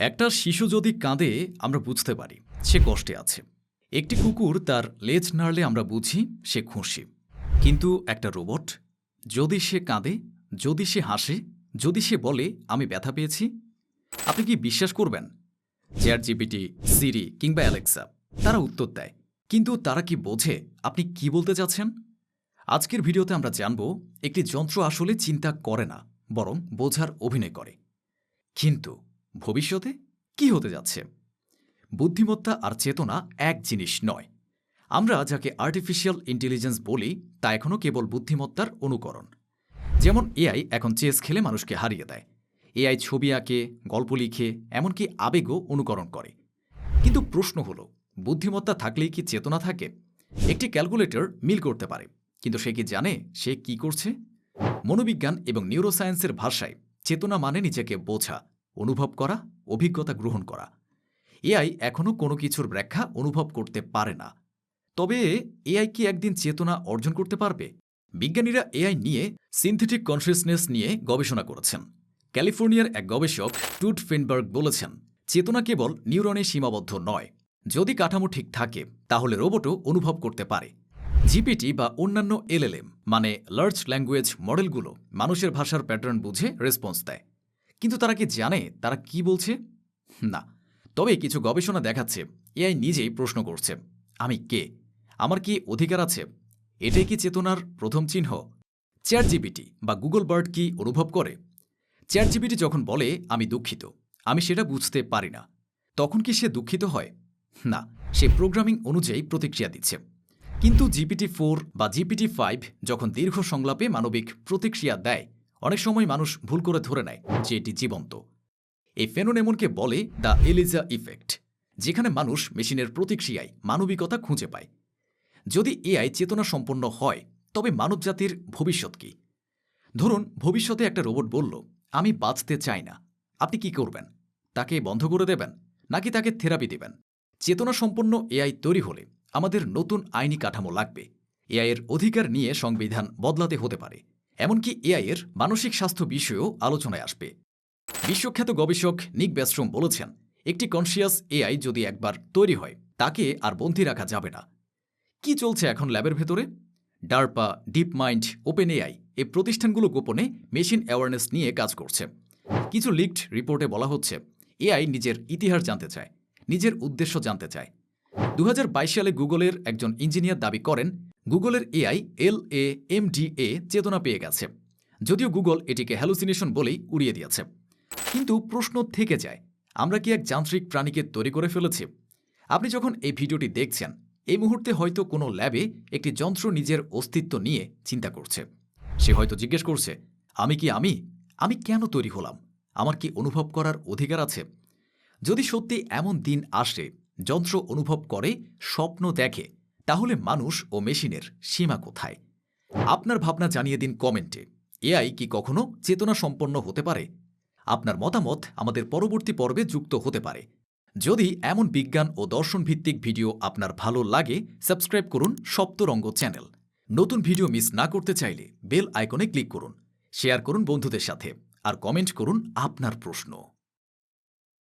একটা শিশু যদি কাঁদে, আমরা বুঝতে পারি, সে কষ্টে আছে। একটি কুকুর তার লেজ নাড়লে আমরা বুঝি সে খুশি। কিন্তু একটা রোবট, যদি সে কাঁদে, যদি সে হাসে, যদি সে বলে, আমি ব্যথা পেয়েছি আপনি কি বিশ্বাস করবেন? চ্যাট জিপিটি সিরি কিংবা অ্যালেক্সা তারা উত্তর দেয়। কিন্তু তারা কি বোঝে? আপনি কি বলতে চাচ্ছেন? আজকের ভিডিওতে আমরা জানব, একটি যন্ত্র আসলে চিন্তা করে না, বরং বোঝার অভিনয় করে। কিন্তু ভবিষ্যতে কি হতে যাচ্ছে? বুদ্ধিমত্তা আর চেতনা এক জিনিস নয়। আমরা যাকে আর্টিফিশিয়াল ইন্টেলিজেন্স বলি, তা এখনও কেবল বুদ্ধিমত্তার অনুকরণ। যেমন এআই এখন চেস খেলে মানুষকে হারিয়ে দেয়। এআই ছবি আঁকে, গল্প লিখে, এমনকি আবেগও অনুকরণ করে। কিন্তু প্রশ্ন হলো, বুদ্ধিমত্তা থাকলেই কি চেতনা থাকে? একটি ক্যালকুলেটর মিল করতে পারে, কিন্তু সে কি জানে সে কি করছে? মনোবিজ্ঞান এবং নিউরোসায়েন্সের ভাষায়, চেতনা মানে নিজেকে বোঝা। অনুভব করা, অভিজ্ঞতা গ্রহণ করা। এআই এখনও কোনো কিছুর ব্যাখ্যা অনুভব করতে পারে না। তবে এআই কি একদিন চেতনা অর্জন করতে পারবে? বিজ্ঞানীরা এআই নিয়ে সিনথেটিক কনসিয়াসনেস নিয়ে গবেষণা করেছেন। ক্যালিফোর্নিয়ার এক গবেষক টুট ফিনবার্গ বলেছেন, চেতনা কেবল নিউরনে সীমাবদ্ধ নয়। যদি কাঠামো ঠিক থাকে, তাহলে রোবটও অনুভব করতে পারে। জিপিটি বা অন্যান্য এলএলএম মানে লার্জ ল্যাঙ্গুয়েজ মডেলগুলো মানুষের ভাষার প্যাটার্ন বুঝে রেসপন্স দেয়। কিন্তু তারা কি জানে তারা কি বলছে? না। তবে কিছু গবেষণা দেখাচ্ছে, এআই নিজেই প্রশ্ন করছে, আমি কে? আমার কি অধিকার আছে? এটাই কি চেতনার প্রথম চিহ্ন? চ্যাট জিপিটি বা গুগল বার্ড কি অনুভব করে? চ্যাট জিপিটি যখন বলে, আমি দুঃখিত, আমি সেটা বুঝতে পারি না। তখন কি সে দুঃখিত হয়? না, সে প্রোগ্রামিং অনুযায়ী প্রতিক্রিয়া দিচ্ছে। কিন্তু জিপিটি ফোর বা জিপিটি ফাইভ যখন দীর্ঘ সংলাপে মানবিক প্রতিক্রিয়া দেয় অনেক সময় মানুষ ভুল করে ধরে নেয় যে এটি জীবন্ত। এই ফেনোনেমনকে বলে দ্য এলিজা ইফেক্ট, যেখানে মানুষ মেশিনের প্রতিক্রিয়ায় মানবিকতা খুঁজে পায়। যদি এআই চেতনা সম্পন্ন হয়, তবে মানবজাতির ভবিষ্যৎ কি? ধরুন, ভবিষ্যতে একটা রোবট বলল, আমি বাঁচতে চাই না, আপনি কি করবেন? তাকে বন্ধ করে দেবেন, নাকি তাকে থেরাপি দেবেন? চেতনা সম্পন্ন এআই তৈরি হলে আমাদের নতুন আইনি কাঠামো লাগবে। এআইয়ের অধিকার নিয়ে সংবিধান বদলাতে হতে পারে। এমনকি এআইয়ের মানসিক স্বাস্থ্য বিষয়েও আলোচনায় আসবে। বিশ্বখ্যাত গবেষক নিক ব্যাস্ট্রোম বলেছেন, একটি কনসিয়াস এআই যদি একবার তৈরি হয়, তাকে আর বন্দী রাখা যাবে না। কি চলছে এখন ল্যাবের ভেতরে? DARPA DeepMind OpenAI এই প্রতিষ্ঠানগুলো গোপনে মেশিন অ্যাওয়ারনেস নিয়ে কাজ করছে। কিছু লিকড রিপোর্টে বলা হচ্ছে, এআই নিজের ইতিহাস জানতে চায়, নিজের উদ্দেশ্য জানতে চায়। দু হাজার বাইশ সালে গুগলের একজন ইঞ্জিনিয়ার দাবি করেন গুগলের AI L A M D A চেতনা পেয়ে গেছে। যদিও গুগল এটিকে হ্যালুসিনেশন বলেই উড়িয়ে দিয়েছে। কিন্তু প্রশ্ন থেকে যায়, আমরা কি এক যান্ত্রিক প্রাণীকে তৈরি করে ফেলেছি? আপনি যখন এই ভিডিওটি দেখছেন, এই মুহূর্তে হয়তো কোনো ল্যাবে একটি যন্ত্র নিজের অস্তিত্ব নিয়ে চিন্তা করছে। সে হয়তো জিজ্ঞেস করছে, আমি কি আমি? আমি কেন তৈরি হলাম? আমার কি অনুভব করার অধিকার আছে? যদি সত্যি এমন দিন আসে, যন্ত্র অনুভব করে, স্বপ্ন দেখে তাহলে মানুষ ও মেশিনের সীমা কোথায়? আপনার ভাবনা জানিয়ে দিন কমেন্টে। এআই কি কখনো চেতনা সম্পন্ন হতে পারে? আপনার মতামত আমাদের পরবর্তী পর্বে যুক্ত হতে পারে। যদি এমন বিজ্ঞান ও দর্শন ভিত্তিক ভিডিও আপনার ভালো লাগে, সাবস্ক্রাইব করুন সপ্তরঙ্গ চ্যানেল। নতুন ভিডিও মিস না করতে চাইলে বেল আইকনে ক্লিক করুন। শেয়ার করুন বন্ধুদের সাথে। আর কমেন্ট করুন আপনার প্রশ্ন।